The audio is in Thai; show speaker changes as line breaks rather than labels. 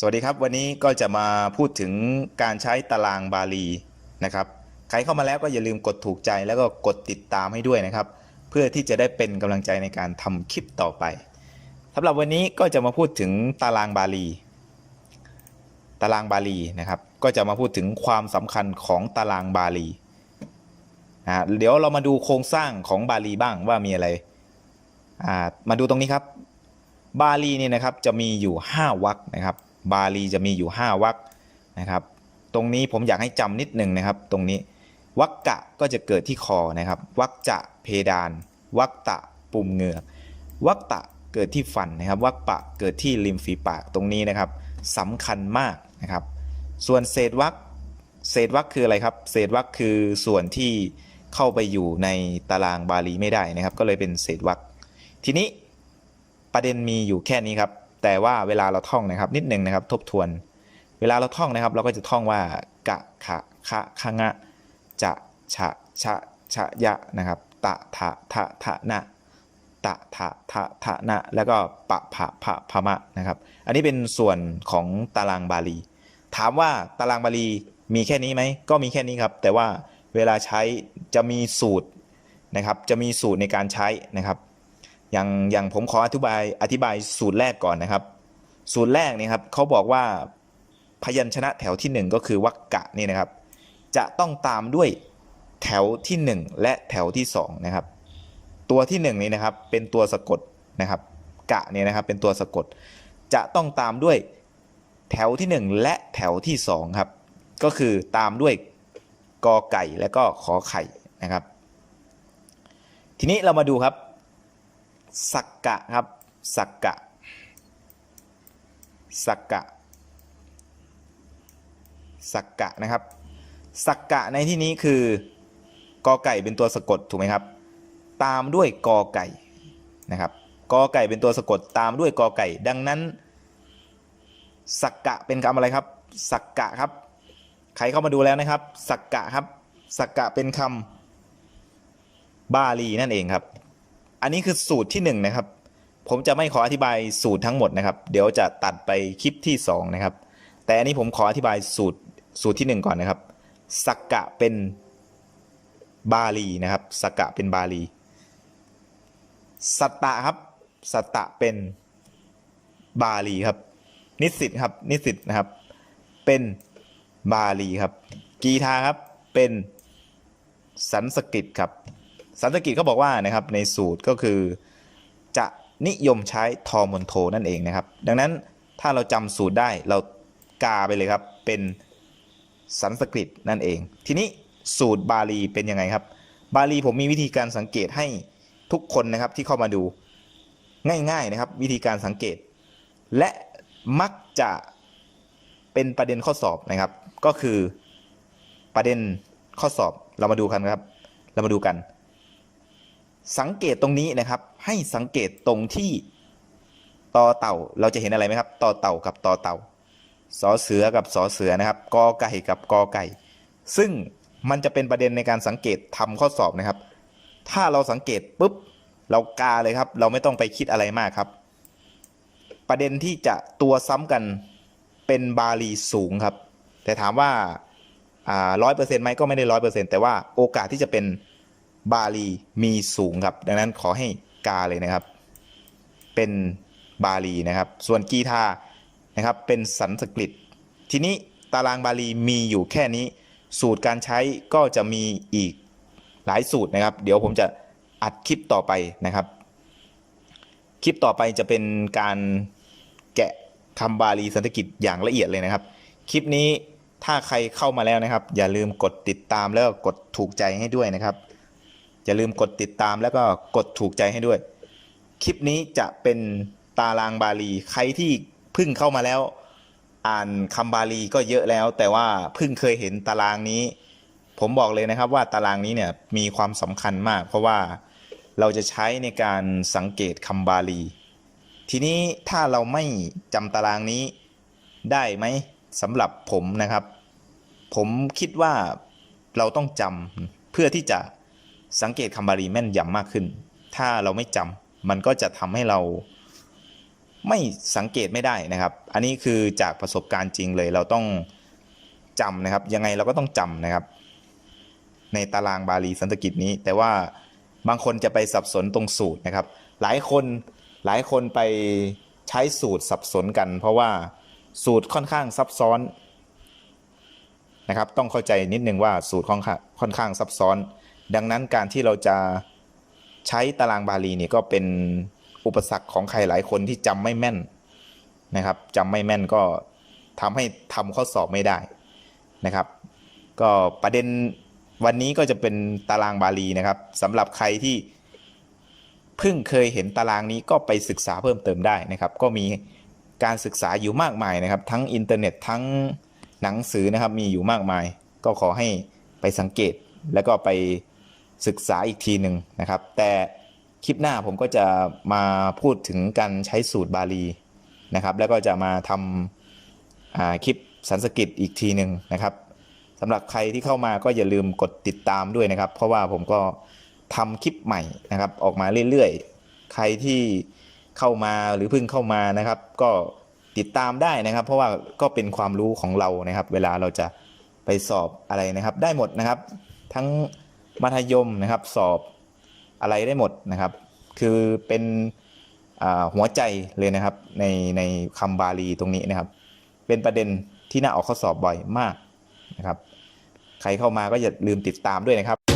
สวัสดีครับ วันนี้ก็จะมาพูดถึงการใช้ตารางบาลีนะครับ ใครเข้ามาแล้วก็อย่าลืมกดถูกใจแล้วก็กดติดตามให้ด้วยนะครับ เพื่อที่จะได้เป็นกำลังใจในการทำคลิปต่อไปสำหรับวันนี้ก็จะมาพูดถึงตารางบาลี ตารางบาลีนะครับ ก็จะมาพูดถึงความสำคัญของตารางบาลีอ่าเดี๋ยวเรามาดูโครงสร้างของบาลีบ้างว่ามีอะไรอ่ามาดูตรงนี้ครับ บาลีเนี่ยนะครับจะมีอยู่ 5วรรคนะครับ บาลีจะมีอยู่ 5วรรคนะครับ ตรงนี้ผมอยากให้จำนิดหนึ่งนะครับ ตรงนี้วรรกะก็จะเกิดที่คอนะครับวรรจะเพดานวรรตะปุ่มเหงือกวรรตะเกิดที่ฟันนะครับวรรปะเกิดที่ริมฝีปากตรงนี้นะครับสำคัญมากนะครับ ส่วนเศษวรรคเศษวรรคคืออะไรครับ เศษวรรคคือส่วนที่เข้าไปอยู่ในตารางบาลีไม่ได้นะครับ ก็เลยเป็นเศษวรรคทีนี้ประเด็นมีอยู่แค่นี้ครับ แต่ว่าเวลาเราท่องนะครับ นิดหนึ่งนะครับ ทบทวน เวลาเราท่องนะครับ เราก็จะท่องว่ากะขะคะคะงะจะฉะชะชะยะนะครับตะทะทะทะนะตะทะทะทะนะแล้วก็ปะผะผะพมะนะครับ อันนี้เป็นส่วนของตารางบาลี ถามว่าตารางบาลีมีแค่นี้ไหมก็มีแค่นี้ครับ แต่ว่าเวลาใช้จะมีสูตรนะครับ จะมีสูตรในการใช้นะครับ อย่างอย่างผมขออธิบายอธิบายสูตรแรกก่อนนะครับ สูตรแรกเนี่ยครับเขาบอกว่าพยัญชนะแถวที่หนึ่งก็คือวรรกะนี่นะครับ จะต้องตามด้วยแถวที่หนึ่งและแถวที่สองนะครับ ตัวที่หนึ่งนี่นะครับเป็นตัวสะกดนะครับ กะเนี่ยนะครับเป็นตัวสะกด จะต้องตามด้วยแถวที่หนึ่งและแถวที่สองครับก็คือตามด้วยกอไก่และก็ขอไข่นะครับ ทีนี้เรามาดูครับ สักกะครับสักกะสักกะสักกะนะครับสักกะในที่นี้คือกอไก่เป็นตัวสะกดถูกไหมครับ ตามด้วยกอไก่นะครับกอไก่เป็นตัวสะกดตามด้วยกอไก่ ดังนั้นสักกะเป็นคำอะไรครับสักกะครับ ใครเข้ามาดูแล้วนะครับสักกะครับสักกะเป็นคำบาลีนั่นเองครับ อันนี้คือสูตรที่1นงนะครับ ผมจะไม่ขออธิบายสูตรทั้งหมดนะครับ เดี๋ยวจะตัดไปคลิปที่ 2 นะครับ แต่อันนี้ผมขออธิบายสูตรสูตรที่ 1 ก่อนนะครับสักกะเป็นบาลีนะครับสักกะเป็นบาลีสัตตะครับสัตตะเป็นบาลีครับ นิสิตครับนิสิตนะครับ เป็นบาลีครับ กีทาครับเป็นสันสกฤตครับ สันสกฤตเขาบอกว่านะครับในสูตรก็คือจะนิยมใช้ทอมนโทนั่นเองนะครับ ดังนั้นถ้าเราจำสูตรได้เรากาไปเลยครับ เป็นสันสกฤตนั่นเอง ทีนี้สูตรบาลีเป็นยังไงครับ บาลีผมมีวิธีการสังเกตให้ทุกคนนะครับที่เข้ามาดูง่ายๆนะครับ วิธีการสังเกต และมักจะเป็นประเด็นข้อสอบนะครับ ก็คือประเด็นข้อสอบเรามาดูกันครับ เรามาดูกัน สังเกตตรงนี้นะครับ ให้สังเกตตรงที่ต่อเต่าเราจะเห็นอะไรไหมครับต่อเต่ากับต่อเต่าสอเสือกับสอเสือนะครับกอไก่กับกอไก่ ซึ่งมันจะเป็นประเด็นในการสังเกตทำข้อสอบนะครับ ถ้าเราสังเกตปุ๊บเรากาเลยครับ เราไม่ต้องไปคิดอะไรมากครับ ประเด็นที่จะตัวซ้ำกันเป็นบาลีสูงครับ แต่ถามว่าร้อยเปอร์เซ็นต์ไหมก็ไม่ได้ร้อยเปอร์เซ็นต์แต่ว่าโอกาสที่จะเป็น บาลีมีสูงครับ ดังนั้นขอให้กาเลยนะครับ เป็นบาลีนะครับ ส่วนกีทานะครับเป็นสันสกฤต ทีนี้ตารางบาลีมีอยู่แค่นี้ สูตรการใช้ก็จะมีอีกหลายสูตรนะครับ เดี๋ยวผมจะอัดคลิปต่อไปนะครับ คลิปต่อไปจะเป็นการแกะคำบาลีสันสกฤตอย่างละเอียดเลยนะครับ คลิปนี้ถ้าใครเข้ามาแล้วนะครับ อย่าลืมกดติดตามแล้วก็กดถูกใจให้ด้วยนะครับ อย่าลืมกดติดตามแล้วก็กดถูกใจให้ด้วย คลิปนี้จะเป็นตารางบาลี ใครที่เพิ่งเข้ามาแล้ว อ่านคำบาลีก็เยอะแล้ว แต่ว่าเพิ่งเคยเห็นตารางนี้ ผมบอกเลยนะครับว่าตารางนี้เนี่ยมีความสำคัญมาก เพราะว่าเราจะใช้ในการสังเกตคำบาลี ทีนี้ถ้าเราไม่จำตารางนี้ได้ไหมสำหรับผมนะครับ ผมคิดว่าเราต้องจำเพื่อที่จะ สังเกตคำบาลีแม่นยำมากขึ้น ถ้าเราไม่จำมันก็จะทำให้เราไม่สังเกตไม่ได้นะครับ อันนี้คือจากประสบการณ์จริงเลยเราต้องจำนะครับ ยังไงเราก็ต้องจำนะครับ ในตารางบาลีสันสกิตนี้ แต่ว่าบางคนจะไปสับสนตรงสูตรนะครับ หลายคนหลายคนไปใช้สูตรสับสนกัน เพราะว่าสูตรค่อนข้างซับซ้อนนะครับ ต้องเข้าใจนิดนึงว่าสูตรค่อนข้าค่อนข้างซับซ้อน ดังนั้นการที่เราจะใช้ตารางบาลีเนี่ยก็เป็นอุปสรรคของใครหลายคนที่จำไม่แม่นนะครับจำไม่แม่นก็ทำให้ทำข้อสอบไม่ได้นะครับ ก็ประเด็นวันนี้ก็จะเป็นตารางบาลีนะครับสำหรับใครที่เพิ่งเคยเห็นตารางนี้ก็ไปศึกษาเพิ่มเติมได้นะครับ ก็มีการศึกษาอยู่มากมายนะครับ ทั้งอินเทอร์เน็ตทั้งหนังสือนะครับมีอยู่มากมาย ก็ขอให้ไปสังเกตแล้วก็ไป ศึกษาอีกทีหนึ่งนะครับ แต่คลิปหน้าผมก็จะมาพูดถึงการใช้สูตรบาลีนะครับ แล้วก็จะมาทำคลิปสันสกฤตอีกทีหนึ่งนะครับสำหรับใครที่เข้ามาก็อย่าลืมกดติดตามด้วยนะครับ เพราะว่าผมก็ทำคลิปใหม่นะครับ ออกมาเรื่อยๆ ใครที่เข้ามาหรือเพิ่งเข้ามานะครับ ก็ติดตามได้นะครับ เพราะว่าก็เป็นความรู้ของเรานะครับ เวลาเราจะไปสอบอะไรนะครับ ได้หมดนะครับ ทั้ง มัธยมนะครับ สอบอะไรได้หมดนะครับ คือเป็นหัวใจเลยนะครับ ในในคำบาลีตรงนี้นะครับ เป็นประเด็นที่น่าออกข้อสอบบ่อยมากนะครับ ใครเข้ามาก็อย่าลืมติดตามด้วยนะครับ